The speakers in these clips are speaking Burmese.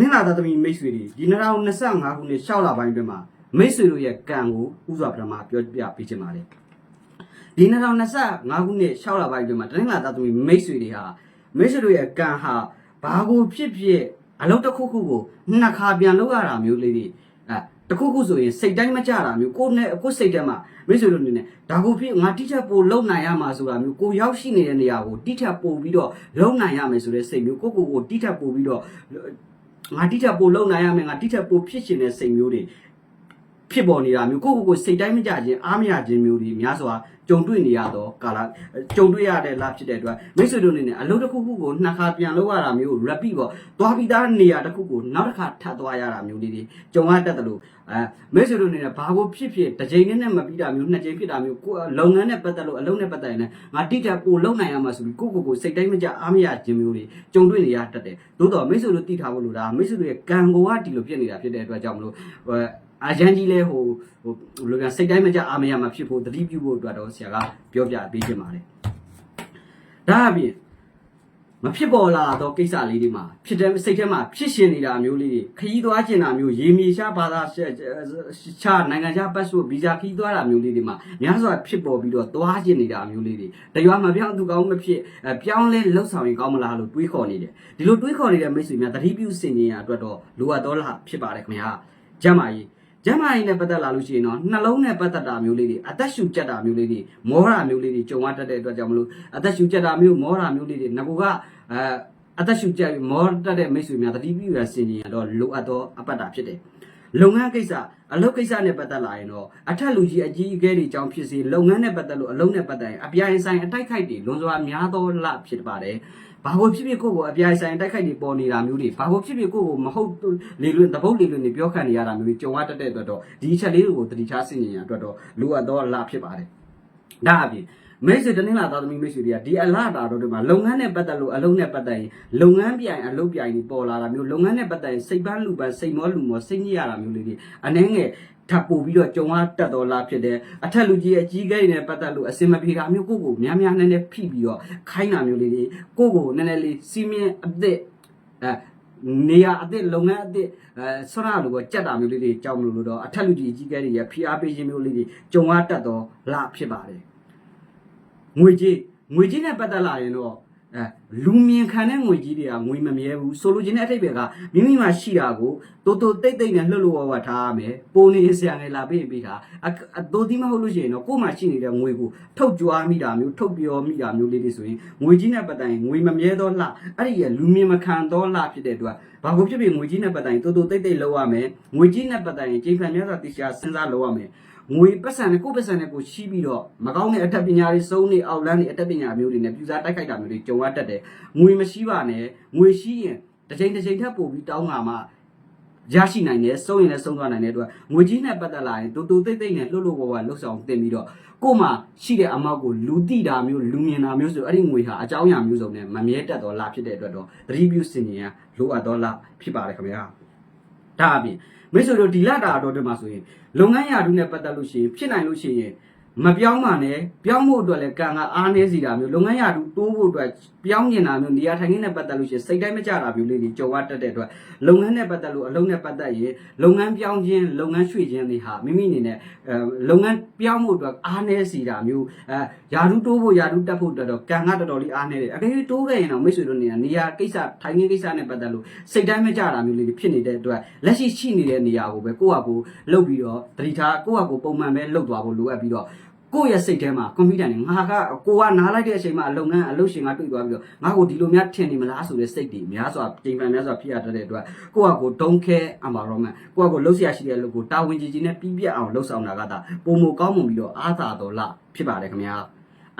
နင်္လာသားသမီးမိတ်ဆွေတွေဒီ2025ခုနှစ်6လပိုင်းအတွင်းမှာမိတ်ဆွေတို့ရဲ့ကံကိုဥစွာပထမပြောပြပေးချင်ပါတယ်ဒီ2025ခုနှစ်6လပိုင်းအတွင်းမှာတနင်္လာသားသမီးမိတ်ဆွေတွေဟာမိတ်ဆွေတို့ရဲ့ကံဟာဘာကိုဖြစ်ဖြစ်အလုပ်တစ်ခုခုကိုနှစ်ခါပြန်လုပ်ရတာမျိုးလေးတွေအဲတစ်ခုခုဆိုရင်စိတ်တိုင်းမကြတာမျိုးကိုယ်နဲ့ကိုယ်စိတ်ထဲမှာမိတ်ဆွေတို့အနေနဲ့ဒါကိုဖြစ်ငါတိကျပို့လုံနိုင်ရမှာဆိုတာမျိုးကိုရောက်ရှိနေတဲ့နေရာကိုတိကျပို့ပြီးတော့လုံနိုင်ရမယ်ဆိုတဲ့စိတ်မျိုးကိုကိုကိုတိကျပို့ပြီးတော့ ငါတိထက်ပိုလုံနိုင်ရမယ်ငါတိထက်ပိုဖြစ်ရှင်တဲ့စိတ်မျိုးတွေ ဖြစ်ပေါ်နေတာမျိုးကိုယ့်ကိုယ်ကိုစိတ်တိုင်းမကြခြင်းအားမရခြင်းမျိုးတွေများစွာကြုံတွေ့နေရတော့ကာလကြုံတွေ့ရတဲ့လဖြစ်တဲ့အတွက်မိတ်ဆွေတို့အနေနဲ့အလုပ်တစ်ခုခုကိုနှစ်ခါပြန်လုပ်ရတာမျိုး repeat ပေါ့သွားပြီးသားနေရာတစ်ခုကိုနောက်တစ်ခါထပ်သွားရတာမျိုးလေးတွေကြုံရတတ်တယ်လို့အဲမိတ်ဆွေတို့အနေနဲ့ဘာကိုဖြစ်ဖြစ်တစ်ချိန်နဲ့နဲ့မပြီးတာမျိုးနှစ်ချိန်ဖြစ်တာမျိုးကိုယ်လုပ်ငန်းနဲ့ပတ်သက်လို့အလုပ်နဲ့ပတ်သက်ရင်လည်းငါတိကျပိုလုံနိုင်ရမှာဆိုပြီးကိုယ့်ကိုယ်ကိုစိတ်တိုင်းမကြအားမရခြင်းမျိုးတွေကြုံတွေ့နေရတတ်တယ်သို့တော့မိတ်ဆွေတို့သိထားဖို့လိုတာမိတ်ဆွေတို့ရဲ့ကံကိုကဒီလိုဖြစ်နေတာဖြစ်တဲ့အတွက်ကြောင့်မလို့ အာရန်ကြီးလဲဟိုဟိုဘယ်လိုလဲစိတ်တိုင်းမကြအားမရမှာဖြစ်ဖို့သတိပြုဖို့အတွက်တော့ဆရာကပြောပြပေးခြင်းပါတယ်ဒါအပြင်မဖြစ်ပေါ်လာတော့ကိစ္စလေးတွေမှာဖြစ်တဲ့စိတ်ထဲမှာဖြစ်ရှင်နေတာမျိုးလေးတွေခရီးသွားကျင်တာမျိုးရေမြေရှားဘာသာချာနိုင်ငံခြားပတ်စုဗီဇာခရီးသွားတာမျိုးလေးတွေမှာများစွာဖြစ်ပေါ်ပြီးတော့သွားကျင်နေတာမျိုးလေးတွေတရွာမပြောင်းသူကောင်းမဖြစ်ပြောင်းလဲလှုပ်ဆောင်ရင်ကောင်းမလားလို့တွေးခေါ်နေတယ်ဒီလိုတွေးခေါ်နေတဲ့မိတ်ဆွေများသတိပြုစင်ခြင်းရအတွက်တော့လိုအပ်တော့လားဖြစ်ပါတယ်ခင်ဗျာကျမ်းမာရေး ကျမ်းမာရေးနဲ့ပတ်သက်လာလို့ရှိရင်တော့နှလုံးနဲ့ပတ်သက်တာမျိုးလေးတွေအသက်ရှူကျက်တာမျိုးလေးတွေမောတာမျိုးလေးတွေကြုံရတတ်တဲ့အတွက်ကြောင့်မလို့အသက်ရှူကျက်တာမျိုးမောတာမျိုးလေးတွေငကူကအဲအသက်ရှူကျက်မောတတ်တဲ့မိတ်ဆွေများသတိပြုရစင်ကြရတော့လိုအပ်တော့အပတ်တာဖြစ်တယ် လုပ်ငန်းကိစ္စအလုပ်ကိစ္စနဲ့ပတ်သက်လာရင်တော့အထက်လူကြီးအကြီးအကဲတွေကြောင့်ဖြစ်စေလုပ်ငန်းနဲ့ပတ်သက်လို့အလုပ်နဲ့ပတ်သက်ရင်အပြိုင်ဆိုင်အတိုက်ခိုက်တွေလွန်စွာများသောလဖြစ်ပါတယ်ဘာကိုဖြစ်ဖြစ်ကိုယ့်ကိုအပြိုင်ဆိုင်တိုက်ခိုက်တွေပေါ်နေတာမျိုးတွေဘာကိုဖြစ်ဖြစ်ကိုယ့်ကိုမဟုတ်လေလွင်တပုတ်လေလွင်တွေပြောခံနေရတာမျိုးတွေကြုံရတတ်တဲ့အတွက်တော့ဒီအချက်လေးတွေကိုတတိချစင်ကြရအတွက်တော့လိုအပ်တော့လဖြစ်ပါတယ်ဒါအပြင် မိတ်ဆွေတနင်္လာသားသမီးမိတ်ဆွေတွေကဒီအလားတာတော့ဒီမှာလုပ်ငန်းနဲ့ပတ်သက်လို့အလုံးနဲ့ပတ်သက်ရင်လုပ်ငန်းပြိုင်အလုပ်ပြိုင်တွေပေါ်လာတာမျိုးလုပ်ငန်းနဲ့ပတ်သက်ရင်စိတ်ပန်းလူပန်းစိတ်မောလူမောစိတ်ညစ်ရတာမျိုးလေးတွေအနှဲငယ်ထပ်ပို့ပြီးတော့ကြုံရတတ်တော်လားဖြစ်တယ်အထက်လူကြီးအကြီးကိန်းနဲ့ပတ်သက်လို့အစင်မပြေတာမျိုးကိုကိုများများနည်းနည်းဖိပြီးတော့ခိုင်းတာမျိုးလေးတွေကိုကိုနည်းနည်းလေးစီမင်းအသစ်အဲနေရအသစ်လုပ်ငန်းအသစ်အဲဆွမ်းရလို့ကြက်တာမျိုးလေးတွေကြောက်မလို့လို့တော့အထက်လူကြီးအကြီးကိန်းတွေရဖိအားပေးခြင်းမျိုးလေးတွေကြုံရတတ်တော်လားဖြစ်ပါတယ် ငွေကြီးငွေကြီးနဲ့ပတ်သက်လာရင်တော့အဲလူမြင်ခံတဲ့ငွေကြီးတွေကငွေမမြဲဘူးဆိုလိုချင်တဲ့အထိပ္ပယ်ကမိမိမှာရှိတာကိုတိုးတိုးတိတ်တိတ်နဲ့လှုပ်လှုပ်ဝဝထားရမယ်ပုံနေဆရာငယ်လာပေးပေးတာအတိုးဒီမဟုတ်လို့ရှိရင်တော့ကို့မှာရှိနေတဲ့ငွေကိုထုတ်ကြွားမိတာမျိုးထုတ်ပြောမိတာမျိုးလေးတွေဆိုရင်ငွေကြီးနဲ့ပတ်တိုင်းငွေမမြဲတော့လှအဲ့ဒီရလူမြင်မခံတော့လှဖြစ်တဲ့အတွက်ဘာကိုဖြစ်ဖြစ်ငွေကြီးနဲ့ပတ်တိုင်းတိုးတိုးတိတ်တိတ်လှုပ်ရမယ်ငွေကြီးနဲ့ပတ်တိုင်းချိန်ခံများစွာတိကျစဉ်းစားလှုပ်ရမယ် ငွေပတ်စံနဲ့ကိုယ်ပတ်စံနဲ့ကိုရှိပြီးတော့မကောင်းတဲ့အထက်ပညာတွေစုံနေအောက်လန်းနေအထက်ပညာမျိုးတွေနဲ့ပြူစားတိုက်ခိုက်တာမျိုးတွေကြုံရတတ်တယ်ငွေမရှိပါနဲ့ငွေရှိရင်တစ်ချိန်တစ်ချိန်ထပ်ပို့ပြီးတောင်းတာမှရရှိနိုင်တယ်စုံရင်လည်းစုံသွားနိုင်တဲ့အတွက်ငွေကြီးနဲ့ပတ်သက်လာရင်တူတူတိတ်တိတ်နဲ့လှုပ်လှုပ်ဝဝလှုပ်ဆောင်တင်ပြီးတော့ကို့မှာရှိတဲ့အမောက်ကိုလူတိတာမျိုးလူမြင်တာမျိုးဆိုအဲ့ဒီငွေဟာအကြောင်းအရာမျိုးစုံနဲ့မမြဲတက်တော့လာဖြစ်တဲ့အတွက်တော့သတိပြုစင်ရင်လိုအပ်တော့လာဖြစ်ပါတယ်ခင်ဗျာဒါအပြင် မိတ်ဆွေတို့ဒီလတာတော့ဒီမှာဆိုရင်လုပ်ငန်းရာထူးနဲ့ပတ်သက်လို့ရှိရင်ဖြစ်နိုင်လို့ရှိရင်မပြောင်းပါနဲ့ပြောင်းဖို့အတွက်လည်းကံကအားနည်းစီတာမျိုးလုပ်ငန်းရာထူးတိုးဖို့အတွက် ပြောင်းနေတာမျိုးနေရာထိုင်ခင်းနဲ့ပတ်သက်လို့ရှိရင်စိတ်တိုင်းမကြတာမျိုးလေးတွေကြုံရတတ်တဲ့အတွက်လုပ်ငန်းနဲ့ပတ်သက်လို့အလုပ်နဲ့ပတ်သက်ရင်လုပ်ငန်းပြောင်းခြင်းလုပ်ငန်းရွှေ့ခြင်းတွေဟာမိမိအနေနဲ့အဲလုပ်ငန်းပြောင်းဖို့အတွက်အားနည်းစီတာမျိုးအဲရာထူးတိုးဖို့ရာထူးတက်ဖို့အတွက်တော့ကံကတော်တော်လေးအားနည်းတယ်အကယ်၍တိုးခဲ့ရင်တော့မိတ်ဆွေတို့နေရာနေရာကိစ္စထိုင်ခင်းကိစ္စနဲ့ပတ်သက်လို့စိတ်တိုင်းမကြတာမျိုးလေးတွေဖြစ်နေတဲ့အတွက်လက်ရှိရှိနေတဲ့နေရာကိုပဲကိုယ့်ဟာကိုယ်လှုပ်ပြီးတော့တတိထားကိုယ့်ဟာကိုယ်ပုံမှန်ပဲလှုပ်သွားဖို့လိုအပ်ပြီးတော့ ကိုယ့်ရဲ့စိတ်ထဲမှာကွန်ပျူတာနဲ့ငါကကိုကနားလိုက်တဲ့အချိန်မှာလုပ်ငန်းအလုပ်ရှင်ကတွေ့သွားပြီးတော့ငါကိုဒီလိုများထင်နေမလားဆိုတဲ့စိတ်တွေများစွာချိန်ပန်များစွာဖြစ်ရတဲ့အတွက်ကိုကကို don't care environment ကိုကကိုလှုပ်ရှားရှိတဲ့လူကိုတာဝန်ကြီးကြီးနဲ့ပြီးပြတ်အောင်လှုပ်ဆောင်တာကသာပုံမကောင်းမှုပြီးတော့အားသာတော်လားဖြစ်ပါတယ်ခင်ဗျာ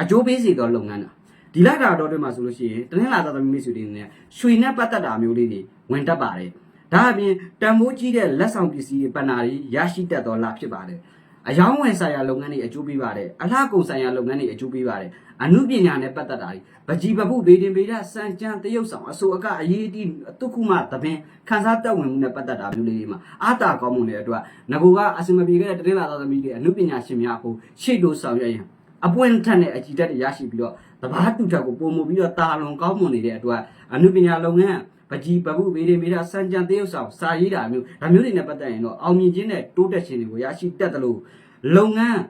အကျိုးပေးစေသောလုပ်ငန်းတာဒီလက်တာတော်တွေမှာဆိုလို့ရှိရင်တနင်္လာသားသမီးမိတ်ဆွေတွေနဲ့ရွှေနဲ့ပတ်သက်တာမျိုးလေးတွေဝင်တတ်ပါတယ်ဒါအပြင်တန်ဖိုးကြီးတဲ့လက်ဆောင်ပစ္စည်းတွေပဏ္ဏာတွေရရှိတတ်တော်လားဖြစ်ပါတယ် အယောင်းဝင်ဆိုင်ရာလုပ်ငန်းတွေအကျိုးပေးပါတယ်အလှကုန်ဆိုင်ရာလုပ်ငန်းတွေအကျိုးပေးပါတယ်အမှုပညာနဲ့ပတ်သက်တာတွေပကြီးပပုဗေဒင်ဗေဒစံကြံတရုပ်ဆောင်အစိုးအကအရေးအတီးတုခုမှသဘင်ခန်းစားတက်ဝင်မှုနဲ့ပတ်သက်တာမျိုးလေးတွေမှာအာတာကောင်းမှုတွေအတွက်ငကိုကအစမပြေခဲ့တဲ့တရင်လာသောသမီးတွေအမှုပညာရှင်များကိုရှေ့တိုးဆောင်ရွက်ရင်အပွင့်ထက်နဲ့အကြည်တက်တွေရရှိပြီးတော့ တဘာတူချက်ကိုပုံမူပြီးတော့တာလွန်ကောင်းမွန်နေတဲ့အတွက်အနုပညာလုပ်ငန်းပကြီးပပုဗေဒမေဒစံကြံတေးဥဆောင်စာရေးတာမျိုးဒါမျိုးတွေနဲ့ပတ်သက်ရင်တော့အောင်မြင်ခြင်းနဲ့တိုးတက်ခြင်းတွေကိုရရှိတတ်တယ်လို့လုပ်ငန်း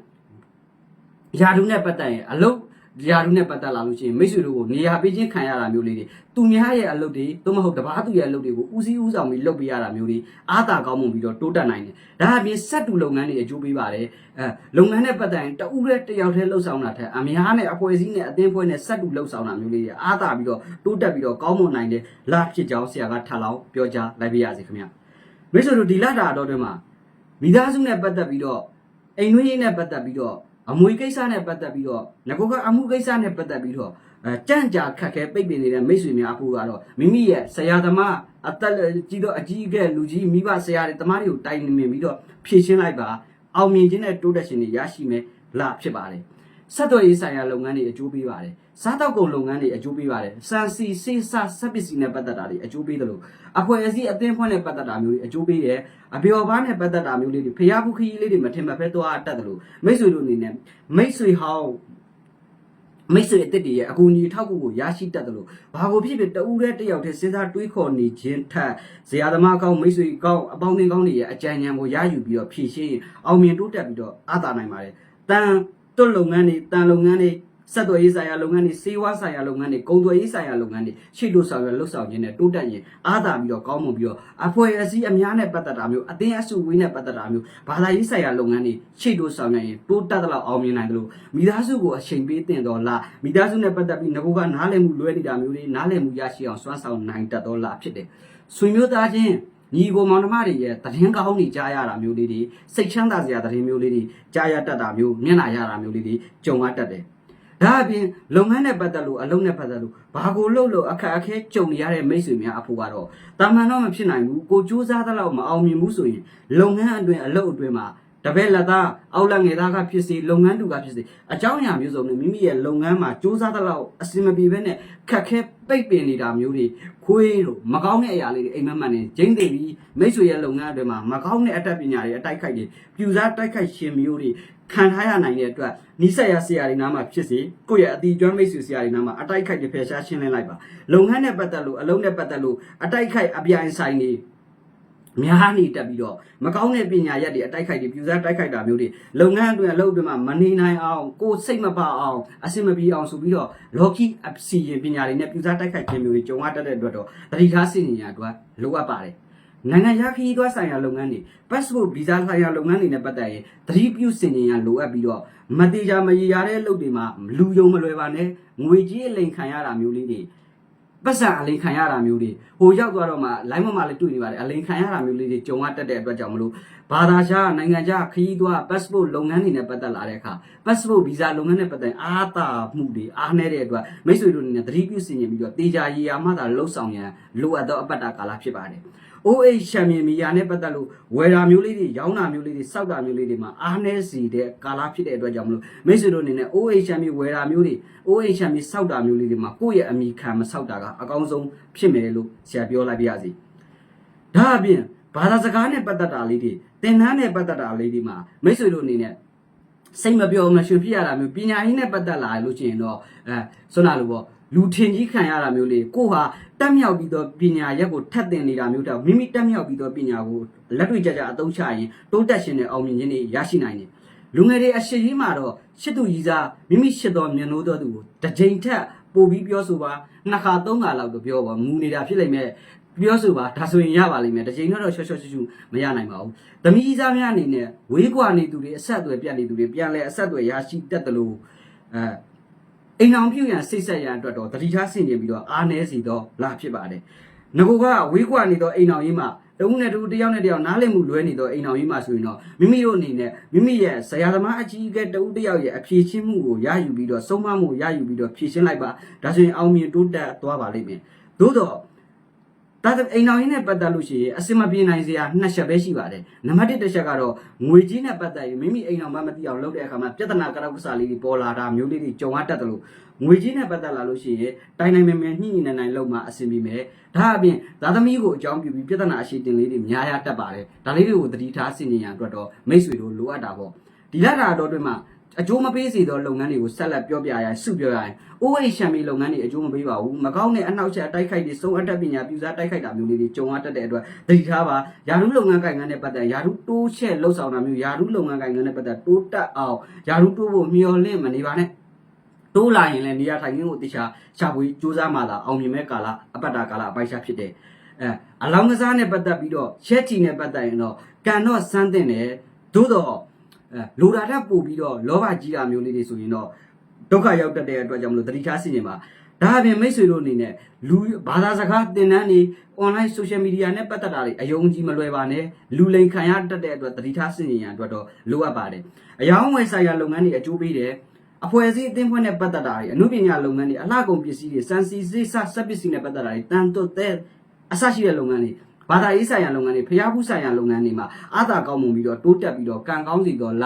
ယာတုနဲ့ပတ်သက်ရင်အလုပ် ယာတုနဲ့ပတ်သက်လာလို့ရှိရင်မိတ်ဆွေတို့ကိုနေရာပေးခြင်းခံရတာမျိုးလေးတွေသူများရဲ့အလုပ်တွေသို့မဟုတ်တဘာသူရဲ့အလုပ်တွေကိုဦးစီးဦးဆောင်ပြီးလုပ်ပေးရတာမျိုးတွေအားသာကောင်းမွန်ပြီးတော့တိုးတက်နိုင်တယ်ဒါအပြင်စက်တူလုပ်ငန်းတွေအကျိုးပေးပါတယ်အဲလုပ်ငန်းနဲ့ပတ်သက်ရင်တဦးနဲ့တယောက်တည်းလှုပ်ဆောင်တာထက်အများနဲ့အဖွဲ့အစည်းနဲ့အသင်းဖွဲ့နဲ့စက်တူလှုပ်ဆောင်တာမျိုးလေးတွေအားသာပြီးတော့တိုးတက်ပြီးတော့ကောင်းမွန်နိုင်တယ်လာဖြစ်ကြောင်းဆရာကထပ်လောင်းပြောကြားလိုက်ပါရစေခင်ဗျမိတ်ဆွေတို့ဒီလတာတော်တွင်မှာမိသားစုနဲ့ပတ်သက်ပြီးတော့အိမ်တွင်းရေးနဲ့ပတ်သက်ပြီးတော့ အမွေကိစ္စနဲ့ပတ်သက်ပြီးတော့ငကောကအမှုကိစ္စနဲ့ပတ်သက်ပြီးတော့အဲကြန့်ကြာခက်ခဲပိတ်ပင်နေတဲ့မိတ်ဆွေများအဖို့ကတော့မိမိရဲ့ဆရာသမားအသက်ကြီးတော့အကြီးအကဲလူကြီးမိဘဆရာတွေတမားတွေကိုတိုင်နေပြီးတော့ဖြည့်ရှင်းလိုက်ပါအောင်မြင်ခြင်းနဲ့တိုးတက်ခြင်းတွေရရှိမယ်လာဖြစ်ပါတယ် ဆက်သွယ်ရေးဆိုင်ရာလုပ်ငန်းတွေအကျိုးပေးပါတယ်စားတောက်ကုန်လုပ်ငန်းတွေအကျိုးပေးပါတယ်စံစီစေးစားဆက်ပစ္စည်းနဲ့ပတ်သက်တာတွေအကျိုးပေးတယ်လို့အဖွဲ့အစည်းအသင်းဖွဲ့နဲ့ပတ်သက်တာမျိုးတွေအကျိုးပေးတယ်အပျော်ပါးနဲ့ပတ်သက်တာမျိုးလေးတွေဖျားဖူးခရီးလေးတွေမထင်မဖဲသွားတတ်တယ်လို့မိတ်ဆွေတို့အနေနဲ့မိတ်ဆွေဟောင်းမိတ်ဆွေအစ်စ်တွေရဲ့အကူအညီထောက်ကူကိုရရှိတတ်တယ်လို့ဘာကိုဖြစ်ဖြစ်တဦးတည်းတယောက်တည်းစဉ်းစားတွေးခေါ်နေခြင်းထက်ဇရာသမားကောင်းမိတ်ဆွေကောင်းအပေါင်းအသင်းကောင်းတွေရဲ့အကြံဉာဏ်ကိုရယူပြီးတော့ဖြည့်ရှင်းအောင်မြင်တိုးတက်ပြီးတော့အားသာနိုင်ပါတယ်တန် တွတ်လုပ်ငန်းတွေတန်လုပ်ငန်းတွေဆက်သွယ်ရေးဆိုင်ရာလုပ်ငန်းတွေစေဝါဆိုင်ရာလုပ်ငန်းတွေကုန်သွယ်ရေးဆိုင်ရာလုပ်ငန်းတွေရှေ့လို့ဆောင်ရွက်လှုပ်ဆောင်ခြင်းနဲ့တိုးတက်ရင်အားသာပြီးတော့ကောင်းမွန်ပြီးတော့အဖွဲ့အစည်းအများနဲ့ပတ်သက်တာမျိုးအသင်းအစုဝေးနဲ့ပတ်သက်တာမျိုးဘာသာရေးဆိုင်ရာလုပ်ငန်းတွေရှေ့လို့ဆောင်ရွက်ရင်တိုးတက်တဲ့လောက်အောင်မြင်နိုင်တယ်လို့မိသားစုကိုအချိန်ပေးတင်တော်လားမိသားစုနဲ့ပတ်သက်ပြီးငကိုကနားလည်မှုလွဲနေတာမျိုးတွေနားလည်မှုရရှိအောင်စွမ်းဆောင်နိုင်တတ်တော်လားဖြစ်တယ်ဆွေမျိုးသားချင်း ညီကိုမောင်နှမတွေရဲ့သတင်းကောင်းတွေကြားရတာမျိုးလေးတွေစိတ်ချမ်းသာစရာသတင်းမျိုးလေးတွေကြားရတတ်တာမျိုးမျက်နှာရတာမျိုးလေးတွေကြုံရတတ်တယ်ဒါအပြင်လုပ်ငန်းနဲ့ပတ်သက်လို့အလုပ်နဲ့ပတ်သက်လို့ဘာကိုလုပ်လို့အခက်အခဲကြုံနေရတဲ့မိတ်ဆွေများအဖို့ကတော့တာမန်တော့မဖြစ်နိုင်ဘူးကိုစူးစမ်းသလောက်မအောင်မြင်ဘူးဆိုရင်လုပ်ငန်းအတွင်းအလုပ်အတွင်းမှာ တပည့်လက်သားအောက်လက်ငယ်သားကဖြစ်စေလုပ်ငန်းတူကဖြစ်စေအကြောင်းအရာမျိုးစုံနဲ့မိမိရဲ့လုပ်ငန်းမှာစူးစမ်းသလောက်အဆင်မပြေဘဲနဲ့ခက်ခဲပိတ်ပင်နေတာမျိုးတွေခွေးတို့မကောင်းတဲ့အရာလေးတွေအိမ်မက်မှန်နေကျင်းသိပြီးမိတ်ဆွေရဲ့လုပ်ငန်းအတွင်းမှာမကောင်းတဲ့အတတ်ပညာတွေအတိုက်ခိုက်တွေပြူစားတိုက်ခိုက်ရှင်မျိုးတွေခံထားရနိုင်တဲ့အတွက်နိဆက်ရဆရာတွေနားမှာဖြစ်စေကိုယ့်ရဲ့အတီကျွမ်းမိတ်ဆွေဆရာတွေနားမှာအတိုက်ခိုက်တွေဖယ်ရှားရှင်းလင်းလိုက်ပါလုပ်ငန်းနဲ့ပတ်သက်လို့အလုံးနဲ့ပတ်သက်လို့အတိုက်ခိုက်အပြိုင်ဆိုင်တွေ များနေတက်ပြီးတော့မကောင်းတဲ့ပညာရက်တွေအတိုက်ခိုက်တွေပြူစားတိုက်ခိုက်တာမျိုးတွေလုပ်ငန်းအတွင်းအလုပ်တွေမှာမနေနိုင်အောင်ကိုယ်စိတ်မပအောင်အဆင်မပြေအောင်ဆိုပြီးတော့လော်ကီအစီရင်ပညာတွေနဲ့ပြူစားတိုက်ခိုက်ခြင်းမျိုးတွေကြုံရတတ်တဲ့အတွက်တော့တတိထားစင်ညာအတွက်လိုအပ်ပါတယ်နိုင်ငံရခီးသွားဆိုင်ရာလုပ်ငန်းတွေ passport visa ဆိုင်ရာလုပ်ငန်းတွေနဲ့ပတ်သက်ရင်သတိပြုစင်ညာလိုအပ်ပြီးတော့မတိကြမရေရတဲ့အလုပ်တွေမှာလူယုံမလွယ်ပါနဲ့ငွေကြီးအလိန်ခံရတာမျိုးလေးတွေ ပတ်စံအလိန်ခံရတာမျိုးတွေဟိုရောက်သွားတော့မှ line မှာလည်းတွေ့နေပါတယ်အလိန်ခံရတာမျိုးလေးတွေကြုံရတတ်တဲ့အတွက်ကြောင့်မလို့ဘာသာခြားနိုင်ငံခြားခရီးသွား passport လုပ်ငန်းတွေနဲ့ပတ်သက်လာတဲ့အခါ passport visa လုပ်ငန်းနဲ့ပတ်သက်အားသာမှုတွေအားနည်းတဲ့အတွက်မိတ်ဆွေတို့အနေနဲ့သတိပြုစီရင်ပြီးတော့တေချာရေယာမှသာလှုပ်ဆောင်ရန်လိုအပ်သောအပတ်တာကာလဖြစ်ပါတယ် OH ချန်ပီယံမီယာနဲ့ပတ်သက်လို့ဝယ်တာမျိုးလေးတွေရောင်းတာမျိုးလေးတွေစောက်တာမျိုးလေးတွေမှာအားနည်းစီတဲ့ကာလဖြစ်တဲ့အတွက်ကြောင့်မလို့မိတ်ဆွေတို့အနေနဲ့ OH ချန်ပီယံဝယ်တာမျိုးတွေ OH ချန်ပီယံစောက်တာမျိုးလေးတွေမှာကိုယ့်ရဲ့အမိခံမစောက်တာကအကောင်းဆုံးဖြစ်မယ်လို့ဆရာပြောလိုက်ပါရစေ။ဒါအပြင် ဘာသာစကားနဲ့ပတ်သက်တာလေးတွေသင်တန်းနဲ့ပတ်သက်တာလေးတွေမှာမိတ်ဆွေတို့အနေနဲ့စိတ်မပြောမရှင်ဖြစ်ရတာမျိုးပညာရေးနဲ့ပတ်သက်လာလို့ရှိရင်တော့အဲဆွမ်းနာလို့ပေါ့လူထင်ကြီးခံရတာမျိုးလေးကိုဟာတက်မြောက်ပြီးတော့ပညာရက်ကိုထပ်တင်နေတာမျိုးတော့မိမိတက်မြောက်ပြီးတော့ပညာကိုလက်တွေ့ကြကြအသုံးချရင်တိုးတက်ရှင်တဲ့အောင်မြင်ခြင်းတွေရရှိနိုင်တယ်လူငယ်တွေအရှိကြီးမှာတော့ရှစ်သူကြီးစားမိမိရှစ်တော်မြင်လို့တော်သူကိုတစ်ကြိမ်ထက်ပို့ပြီးပြောဆိုပါနှစ်ခါသုံးခါလောက်တော့ပြောပါငူနေတာဖြစ်လိမ့်မယ် ပြောဆိုပါဒါဆိုရင်ရပါလိမ့်မယ်တစ်ချိန်တော့ရှော့ရှော့ရှူရှူမရနိုင်ပါဘူး။သမီးကြီးစားများအနေနဲ့ဝေးကွာနေသူတွေအဆက်အသွယ်ပြတ်နေသူတွေပြန်လဲအဆက်အသွယ်ရရှိတတ်တယ်လို့အဲအိမ်အောင်ပြုရန်စိတ်ဆက်ရန်အတွက်တော့တတိထားဆင်ခြင်ပြီးတော့အားနည်းစီတော့လာဖြစ်ပါတယ်။ငကိုကဝေးကွာနေတော့အိမ်အောင်ကြီးမှာတဦးနဲ့တဦးတယောက်နဲ့တယောက်နားလည်မှုလွဲနေတော့အိမ်အောင်ကြီးမှာဆိုရင်တော့မိမိတို့အနေနဲ့မိမိရဲ့ဆရာသမားအကြီးအကဲတဦးတယောက်ရဲ့အဖြေရှင်းမှုကိုရယူပြီးတော့ဆုံးမမှုရယူပြီးတော့ဖြေရှင်းလိုက်ပါဒါဆိုရင်အောင်မြင်တိုးတက်သွားပါလိမ့်မယ်။သို့တော့ ဒါဆိုအိမ်တော်ရင်းနဲ့ပတ်သက်လို့ရှိရင်အစင်မပြေနိုင်စရာနှစ်ချက်ပဲရှိပါတယ်နံပါတ်1တစ်ချက်ကတော့ငွေကြီးနဲ့ပတ်သက်ရင်မိမိအိမ်တော်မှမသိအောင်လုပ်တဲ့အခါမှာပြဿနာကရောက်ကစားလေးတွေပေါ်လာတာမျိုးလေးတွေကြုံရတတ်တယ်လို့ငွေကြီးနဲ့ပတ်သက်လာလို့ရှိရင်တိုင်းတိုင်းမဲမဲညှိညှိနိုင်နိုင်လုပ်မှအဆင်ပြေမယ်ဒါအပြင်သာသမီကိုအကြောင်းပြုပြီးပြဿနာအရှိတင်လေးတွေများရတတ်ပါတယ်ဒါလေးတွေကိုသတိထားဆင်ခြင်ရန်အတွက်တော့မိတ်ဆွေတို့လိုအပ်တာပေါ့ဒီလတာတော်တွင်မှာ အကျိုးမပေးစေသောလုပ်ငန်းတွေကိုဆက်လက်ပြောပြရရင်စုပြောရရင်အိုးအိတ်ရှံမီလုပ်ငန်းတွေအကျိုးမပေးပါဘူးမကောင်းတဲ့အနောက်ချက်အတိုက်ခိုက်တွေစုံအပ်တက်ပညာပြူစားတိုက်ခိုက်တာမျိုးလေးတွေကြုံရတတ်တဲ့အတွက်သတိထားပါယာရုလုပ်ငန်းကိုင်ငန်းနဲ့ပတ်သက်ယာရုတိုးချက်လှုပ်ဆောင်တာမျိုးယာရုလုပ်ငန်းကိုင်ငန်းနဲ့ပတ်သက်တိုးတက်အောင်ယာရုတိုးဖို့မျှော်လင့်မနေပါနဲ့တိုးလာရင်လည်းနေရာထိုင်ခင်းကိုတခြားရှာဖွေစူးစမ်းမှသာအောင်မြင်မဲ့ကာလအပတ်တာကာလအပိုက်ရှာဖြစ်တယ်အဲအလောင်းကစားနဲ့ပတ်သက်ပြီးတော့ရက်ချီနဲ့ပတ်သက်ရင်တော့ကန်တော့စမ်းတင်တယ်သို့တော့အဲ လိုတာတက်ပို့ပြီးတော့လောဘကြီးတာမျိုးလေးတွေဆိုရင်တော့ဒုက္ခရောက်တတ်တဲ့အတွက်ကြောင့်မလို့သတိထားစီနေပါဒါအပြင်မိတ်ဆွေတို့အနေနဲ့လူဘာသာစကားသင်တန်းတွေ online social media နဲ့ပတ်သက်တာတွေအယုံကြည်မလွယ်ပါနဲ့လူလိမ်ခံရတတ်တဲ့အတွက်သတိထားစီနေရန်အတွက်တော့လိုအပ်ပါတယ်အယောင်းဝယ်ဆိုင်ရာလုပ်ငန်းတွေအကျိုးပေးတယ်အဖွဲ့အစည်းအသင်းဖွဲ့နဲ့ပတ်သက်တာတွေအမှုပညာလုပ်ငန်းတွေအလှကုန်ပစ္စည်းတွေစံစီစိစစက်ပစ္စည်းနဲ့ပတ်သက်တာတွေတန်တုတ်တဲ့အဆရှိတဲ့လုပ်ငန်းတွေ ဘာသာရေးဆိုင်ရာလုပ်ငန်းတွေဖျားဘူးဆိုင်ရာလုပ်ငန်းတွေမှာအာသာကောင်းမှုပြီးတော့တိုးတက်ပြီးတော့ကံကောင်းစီတော့လ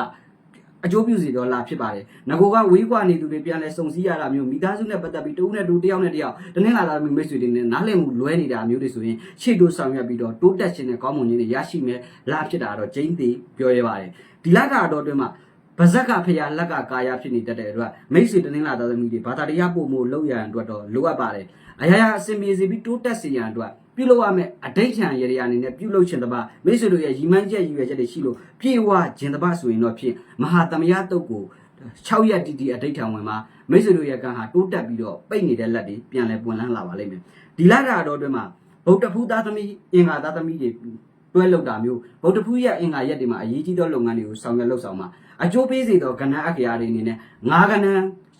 အကျိုးပြုစီတော့လာဖြစ်ပါတယ်။ငကိုကဝေးကွာနေသူတွေပြန်လဲစုံစည်းရတာမျိုးမိသားစုနဲ့ပတ်သက်ပြီးတဦးနဲ့တူတယောက်နဲ့တယောက်တနင်္လာသားမိတ်ဆွေတွေနဲ့နားလည်မှုလွဲနေတာမျိုးတွေဆိုရင်ရှေ့တိုးဆောင်ရွက်ပြီးတော့တိုးတက်ခြင်းနဲ့ကောင်းမွန်ခြင်းတွေရရှိမယ်လာဖြစ်တာတော့ကျင်းသေးပြောရပါတယ်။ဒီလကတော့အတွင်းမှာဗဇက်ကဖျားလက်ကကာယဖြစ်နေတတ်တဲ့အတွက်မိတ်ဆွေတင်းလာတော်သမီးတွေဘာသာတရားပုံမို့လောက်ရန်အတွက်တော့လိုအပ်ပါတယ်အရာရာအစင်ပြေစီပြီးတိုးတက်စေရန်အတွက် ပြုလုပ်ရမယ့်အဋိဋ္ဌံရေရာအနေနဲ့ပြုလုပ်ခြင်းတပါမိတ်ဆွေတို့ရဲ့ရည်မှန်းချက်ရည်ရွယ်ချက်တွေရှိလို့ပြေဝခြင်းတပါဆိုရင်တော့ဖြင့်မဟာသမယတုတ်ကို6ရက်တီတီအဋိဋ္ဌံဝင်မှာမိတ်ဆွေတို့ရဲ့ကံဟာတိုးတက်ပြီးတော့ပိတ်နေတဲ့လက်တွေပြန်လဲပွင့်လန်းလာပါလိမ့်မယ်ဒီလတာတော်အတွင်းမှာဗုဒ္ဓဖူးသားသမီးအင်္ဂါသားသမီးတွေတွဲလောက်တာမျိုးဗုဒ္ဓဖူးရဲ့အင်္ဂါရက်တွေမှာအရေးကြီးသောလုပ်ငန်းတွေကိုဆောင်ရွက်လုပ်ဆောင်မှာအကျိုးပေးစေသောကဏ္ဍအက္ခရာတွေအနေနဲ့9ကဏ္ဍ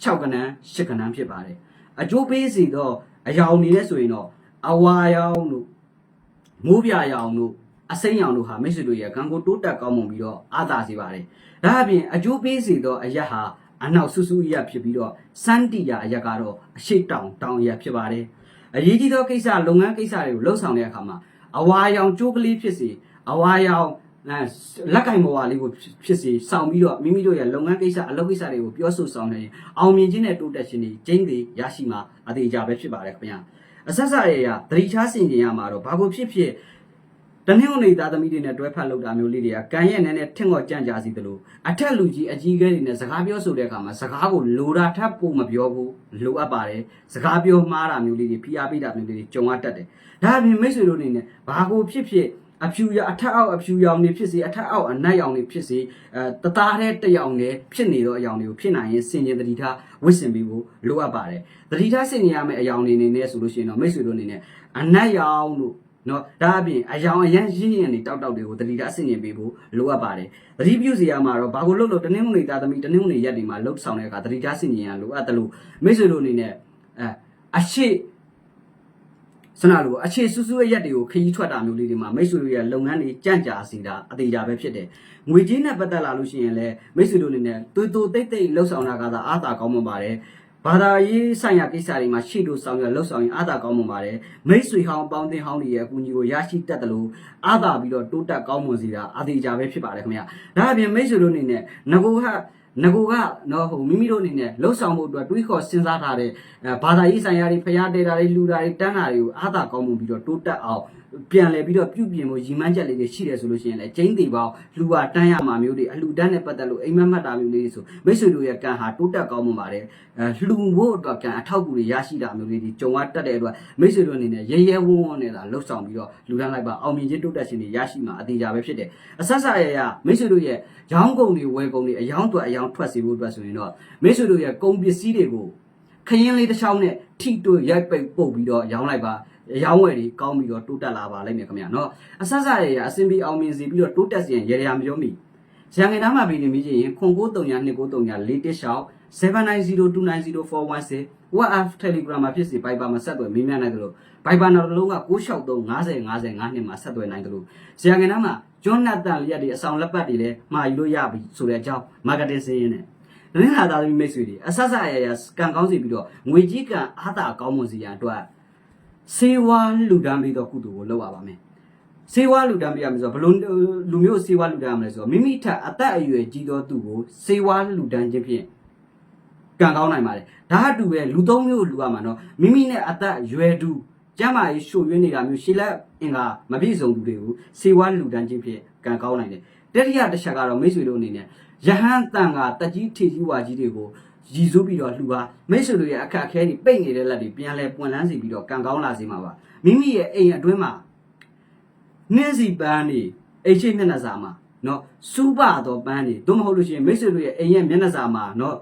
6ကဏ္ဍ10ကဏ္ဍဖြစ်ပါတယ်အကျိုးပေးစေသောအယောင်အနေနဲ့ဆိုရင်တော့ အဝါရောင်တို့မိုးပြရောင်တို့အစိမ်းရောင်တို့ဟာမိတ်ဆွေတို့ရဲ့ကံကိုတိုးတက်ကောင်းမွန်ပြီးတော့အာသာစေပါတယ်ဒါအပြင်အကျိုးပေးစေသောအရက်ဟာအနောက်ဆူဆူအရက်ဖြစ်ပြီးတော့စန်းတီယာအရက်ကတော့အရှိတောင်တောင်အရက်ဖြစ်ပါတယ်အရေးကြီးသောကိစ္စလုပ်ငန်းကိစ္စတွေကိုလှုပ်ဆောင်တဲ့အခါမှာအဝါရောင်ကြိုးကလေးဖြစ်စေအဝါရောင်အဲလက်ကင်ဘဝလေးကိုဖြစ်စီဆောင်ပြီးတော့မိမိတို့ရဲ့လုပ်ငန်းကိစ္စအလုပ်ကိစ္စတွေကိုပြောဆိုဆောင်နေရင်အောင်မြင်ခြင်းနဲ့တိုးတက်ခြင်းတွေကျင်းသေးရရှိမှာအသေးအကြပဲဖြစ်ပါတယ်ခင်ဗျာ အဆက်ဆက်ရရသတိချဆင်ခြင်ရမှာတော့ဘာကိုဖြစ်ဖြစ်တနင်္ဂနွေသားသမီးတွေနဲ့တွဲဖက်လောက်တာမျိုးလေးတွေကကံရဲ့နည်းနည်းထင်ော့ကြံ့ကြာစီသလိုအထက်လူကြီးအကြီးအကဲတွေနဲ့စကားပြောဆိုတဲ့အခါမှာစကားကိုလိုတာထပ်ဖို့မပြောဘူးလိုအပ်ပါတယ်စကားပြောမှားတာမျိုးလေးတွေဖိအားပေးတာမျိုးလေးတွေကြုံရတတ်တယ်ဒါအပြင်မိတ်ဆွေတို့အနေနဲ့ဘာကိုဖြစ်ဖြစ် အဖြူရအထက်အောက်အဖြူရောင်တွေဖြစ်စေအထက်အောက်အနက်ရောင်တွေဖြစ်စေအဲတသားတဲ့တရောင်တွေဖြစ်နေတော့အရောင်တွေကိုဖြစ်နိုင်ရင်စင်ကျင်တတိထားဝစ်စင်ပြီးဖို့လိုအပ်ပါတယ်တတိထားစင်ကျင်ရမယ့်အရောင်တွေအနေနဲ့ဆိုလို့ရှိရင်တော့မိတ်ဆွေတို့အနေနဲ့အနက်ရောင်တို့နော်ဒါအပြင်အယောင်အရန်ရင်းရင်နေတောက်တောက်တွေကိုတတိထားဆင်ကျင်ပေးဖို့လိုအပ်ပါတယ်တတိပြုစီရမှာတော့ဘာကိုလို့လို့တနင်္ဂနွေသားသမီးတနင်္ဂနွေရက်တွေမှာလှုပ်ဆောင်တဲ့အခါတတိထားဆင်ကျင်ရလိုအပ်တယ်လို့မိတ်ဆွေတို့အနေနဲ့အဲအရှိ စနလိုအခြေဆူဆူရဲ့ရက်တွေကိုခရီးထွက်တာမျိုးလေးတွေမှာမိတ်ဆွေတို့ရဲ့လုပ်ငန်းတွေကြန့်ကြာစီတာအသေးကြပဲဖြစ်တယ်။ငွေကြေးနဲ့ပတ်သက်လာလို့ရှိရင်လည်းမိတ်ဆွေတို့အနေနဲ့တူတူတိတ်တိတ်လှုပ်ဆောင်တာကသာအားသာကောင်းမှပါတယ်။ဘာသာရေးဆိုင်ရာကိစ္စတွေမှာရှေ့တို့ဆောင်ရလှုပ်ဆောင်ရင်အားသာကောင်းမှပါတယ်။မိတ်ဆွေဟောင်းပေါင်းတင်ဟောင်းတွေရဲ့အကူအညီကိုရရှိတတ်တယ်လို့အားသာပြီးတော့တိုးတက်ကောင်းမွန်စေတာအသေးကြပဲဖြစ်ပါတယ်ခင်ဗျာ။ဒါအပြင်မိတ်ဆွေတို့အနေနဲ့ငကိုက ငကိုကနော်ဟိုမိမိတို့အနေနဲ့လှုပ်ဆောင်မှုအတွက်တွေးခေါ်စဉ်းစားထားတဲ့အဲဘာသာရေးဆိုင်ရာတွေဖျားတဲတာတွေလူတာတွေတန်းတာတွေကိုအားသာကောင်းမှုပြီးတော့တိုးတက်အောင် ပြန်လဲပြီးတော့ပြုပြင်ဖို့ရည်မှန်းချက်လေးတွေရှိတယ်ဆိုလို့ရှိရင်လည်းကျင်းသေးပေါင်းလူပါတန်းရမှာမျိုးတွေအလူတန်းနဲ့ပတ်သက်လို့အိမ်မက်မှတ်တာမျိုးလေးတွေဆိုမိတ်ဆွေတို့ရဲ့ကံဟာတိုးတက်ကောင်းမှုပါတယ်အဲလှူဖို့အတွက်ကံအထောက်အကူတွေရရှိတာမျိုးလေးတွေကြုံရတတ်တဲ့အတွက်မိတ်ဆွေတို့အနေနဲ့ရဲရဲဝံ့ဝံ့နဲ့သာလှုပ်ဆောင်ပြီးတော့လူတန်းလိုက်ပါအောင်မြင်ခြင်းတိုးတက်ခြင်းတွေရရှိမှာအသေးကြပဲဖြစ်တယ်အဆက်ဆက်ရရမိတ်ဆွေတို့ရဲ့ရောင်းကုန်တွေဝယ်ကုန်တွေအယောင်းတွေအယောင်းထွက်စေဖို့အတွက်ဆိုရင်တော့မိတ်ဆွေတို့ရဲ့ကုန်ပစ္စည်းတွေကိုခရင်လေးတစ်ချောင်းနဲ့ထိတွေ့ရိုက်ပိတ်ပုတ်ပြီးတော့ရောင်းလိုက်ပါ ရောင်းဝယ်တွေကောင်းပြီးတော့တိုးတက်လာပါလိမ့်မယ်ခင်ဗျာနော်အဆက်ဆက်ရရအစင်ပြီးအောင်မြင်စီပြီးတော့တိုးတက်စီရင်ရေရမပြောမိဇန်ငယ်သားမှာပြီးနေမိချင်းခွန်93ည293ည4တစ်ရှောက်790290416 WhatsApp Telegram မှာဖြစ်စီ Viber မှာဆက်သွယ်မေးမြန်းနိုင်တယ်လို့ Viber နောက်တစ်လုံးက663 50 50 5နှစ်မှာဆက်သွယ်နိုင်တယ်လို့ဇာငယ်နားမှာကျွန်းနတ်တန်လျက်တွေအဆောင်လက်ပတ်တွေလည်းမှာယူလို့ရပြီဆိုတဲ့အကြောင်း marketing စင်းရင်းနဲ့နင်းလာသားသမီးမိတ်ဆွေတွေအဆဆအရရကံကောင်းစီပြီးတော့ငွေကြီးကံအားသာကောင်းမွန်စီရန်အတွက် စေဝါလူဒန်းပြီးတော့ကုသိုလ်ကိုလုပ်ရပါမယ်စေဝါလူဒန်းပြရမယ်ဆိုတော့ဘလို့လူမျိုးစေဝါလူဒန်းရမလဲဆိုတော့မိမိထက်အသက်အရွယ်ကြီးသောသူကိုစေဝါလူဒန်းခြင်းဖြင့်ကံကောင်းနိုင်ပါတယ်ဒါအတူပဲလူသုံးမျိုးလူရမှာနော်မိမိနဲ့အသက်ရွယ်တူကျမ်းမာရေးရှို့ယွင်းနေတာမျိုးရှေ့လက်အင်္ဂါမပြည့်စုံသူတွေကိုစေဝါလူဒန်းခြင်းဖြင့်ကံကောင်းနိုင်တယ်တတိယတစ်ချက်ကတော့မိတ်ဆွေတို့အနေနဲ့ယဟန်တန်ကတက်ကြီးထေကြီးဝါကြီးတွေကို ရည်စိုးပြီးတော့လှူပါမိတ်ဆွေတို့ရဲ့အခက်အခဲတွေပိတ်နေတဲ့လက်တွေပြန်လဲပွင့်လန်းစီပြီးတော့ကံကောင်းလာစေမှာပါမိမိရဲ့အိမ်အတွင်းမှာနှင်းစီပန်းနေအိတ်ရှိမျက်နှာစာမှာနော်စူးပတော့ပန်းနေသို့မဟုတ်လို့ရှိရင်မိတ်ဆွေတို့ရဲ့အိမ်ရဲ့မျက်နှာစာမှာနော်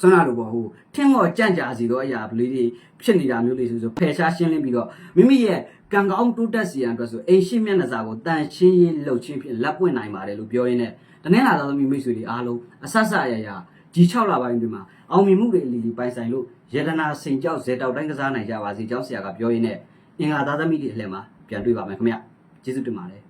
ဆွမ်းလာလို့ပေါ့ဟိုထင်းတော့ကြန့်ကြာစီတော့အရာပလေးတွေဖြစ်နေတာမျိုးလေးဆိုဆိုဖယ်ရှားရှင်းလင်းပြီးတော့မိမိရဲ့ကံကောင်းတိုးတက်စီရန်အတွက်ဆိုအိမ်ရှိမျက်နှာစာကိုတန်ရှင်းရေးလှုပ်ချင်းဖြင့်လက်ပွင့်နိုင်ပါတယ်လို့ပြောရင်းနဲ့တနင်္လာသားသမီးမိတ်ဆွေတွေအားလုံးအဆက်ဆက်ရရ ဒီ6လပိုင်းတွင်မှာအောင်မြင်မှုတွေအလီလီပိုင်ဆိုင်လို့ယတနာစိန်ကြောက်ဇေတောက်တိုင်းကစားနိုင်ကြပါစေကျောင်းဆရာကပြောရင်းနဲ့အင်္ဂါသားသမီးတွေအလှည့်မှာပြန်တွေ့ပါမယ်ခင်ဗျကျေးဇူးတင်ပါတယ်